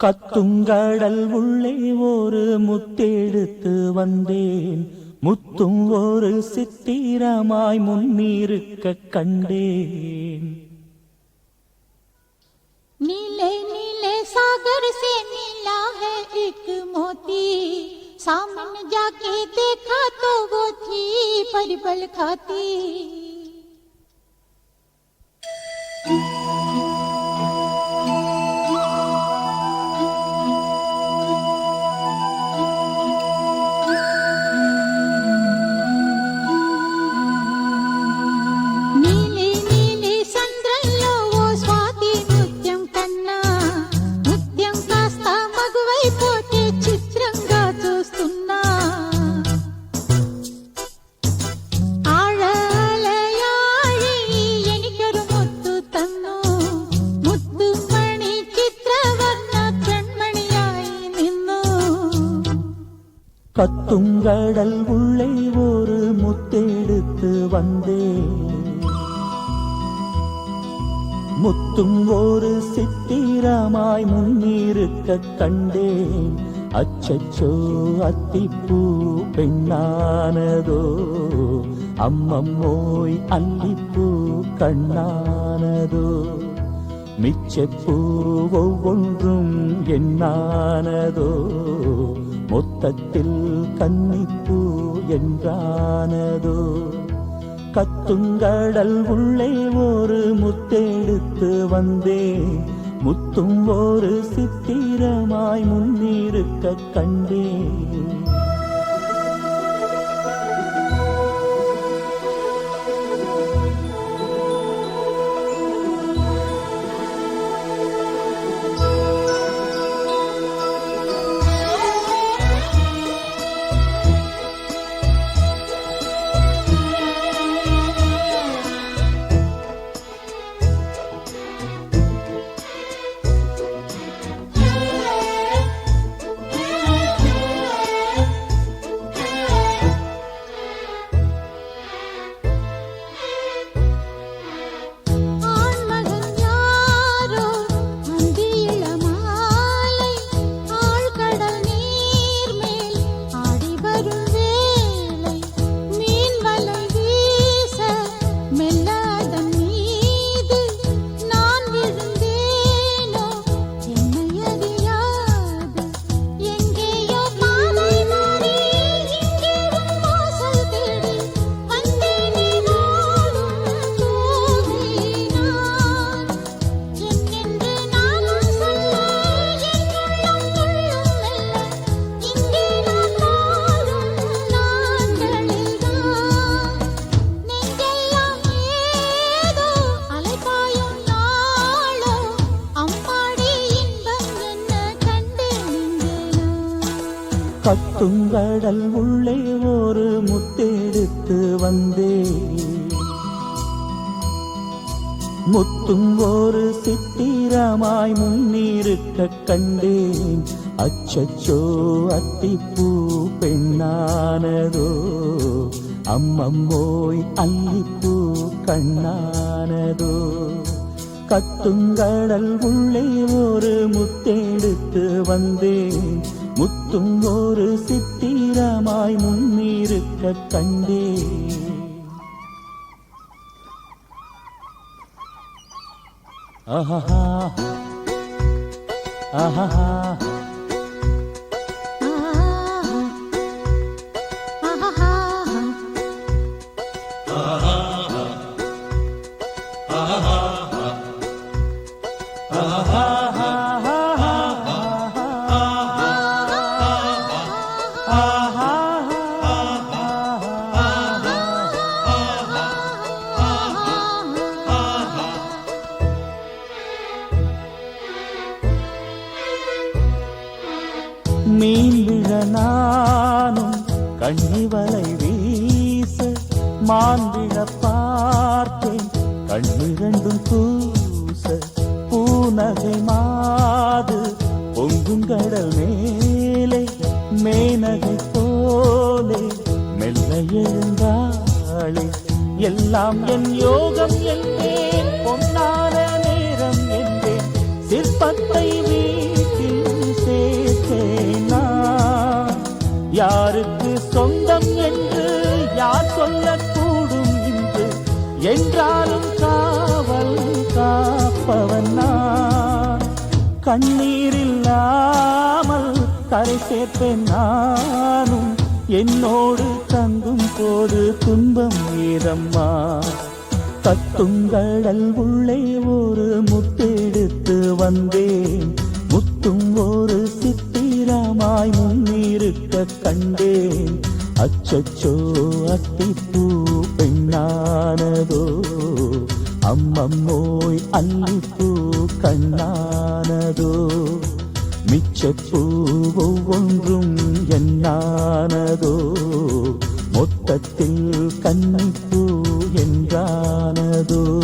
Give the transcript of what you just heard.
கத்துங்கடல் உள்ளே ஒரு முத்தெடுத்து வந்தேன் முத்தும் ஒரு சித்திரமாய் முன்னிருக்க கண்டேன் नीले नीले सागर से मिला है एक मोती सामने जाके देखा तो वो थी परिबल खाती கத்துங்கடல் உள்ளே ஒரு முத்தெடுத்து வந்தே. முத்தும் ஒரு சித்திரமாய் முன்னிருக்க கண்டேன் அச்சச்சோ அத்திப்பூ பெண்ணானதோ. அம்மம்மோய் அல்லிப்பூ கண்ணானதோ. மிச்சப்பூ ஒவ்வொன்றும் என்னானதோ மொத்தத்தில் கன்னிப்பூ என்றானதோ? கத்துங்கடல் உள்ளே ஒரு முத்தெடுத்து வந்தேன் முத்தும் ஒரு சித்திரமாய் முன்னிருக்க கண்டேன் கத்துங்கடல் உள்ளே ஒரு முத்தெடுத்து வந்தே. முத்தும் ஒரு சித்திரமாய் முன்னிருக்க கண்டேன். அச்சச்சோ அத்திப்பூ பெண்ணானதோ. அம்மம்மோய் அல்லிப்பூ கண்ணானதோ. கத்துங்கடல் உள்ளே ஒரு முத்தெடுத்து வந்தேன். முத்தும் ஒரு சித்திரமாய் முன்னிருக்க கண்டே. ஆஹா ஆஹா மீன்விழ நானும் கண்ணிவலை வீச மான்விழ பார்த்தேன். கண்ணிரண்டும் பூச பூநகை மாது பொங்கும் கடல் மேலே மேனகை போலே மெல்ல எழுந்தாளே. எல்லாம் என் யோகம் என்றேன் பொன்னான நேரம் என்றேன். சிற்பத்தை வீ யாருக்கு சொந்தம் என்று யார் சொல்லக்கூடும் இன்று? என்றாலும் காவல் காப்பவன் நான். கண்ணீர் இல்லாமல் கரை சேர்ப்பேன் நானும். என்னோடு தங்கும் போது துன்பம் ஏதம்மா கத்துங்கள் உள்ளே ஒரு முத்தெடுத்து வந்தேன். முத்தும் ஒரு சித்த முன்னிருக்க கண்டேன். அச்சச்சோ அத்திப்பூ பெண்ணானதோ. அம்மம்மோய் அல்லிப்பூ கண்ணானதோ. மிச்சப்பூ ஒவ்வொன்றும் என்னானதோ மொத்தத்தில் கன்னிப்பூ என்றானதோ.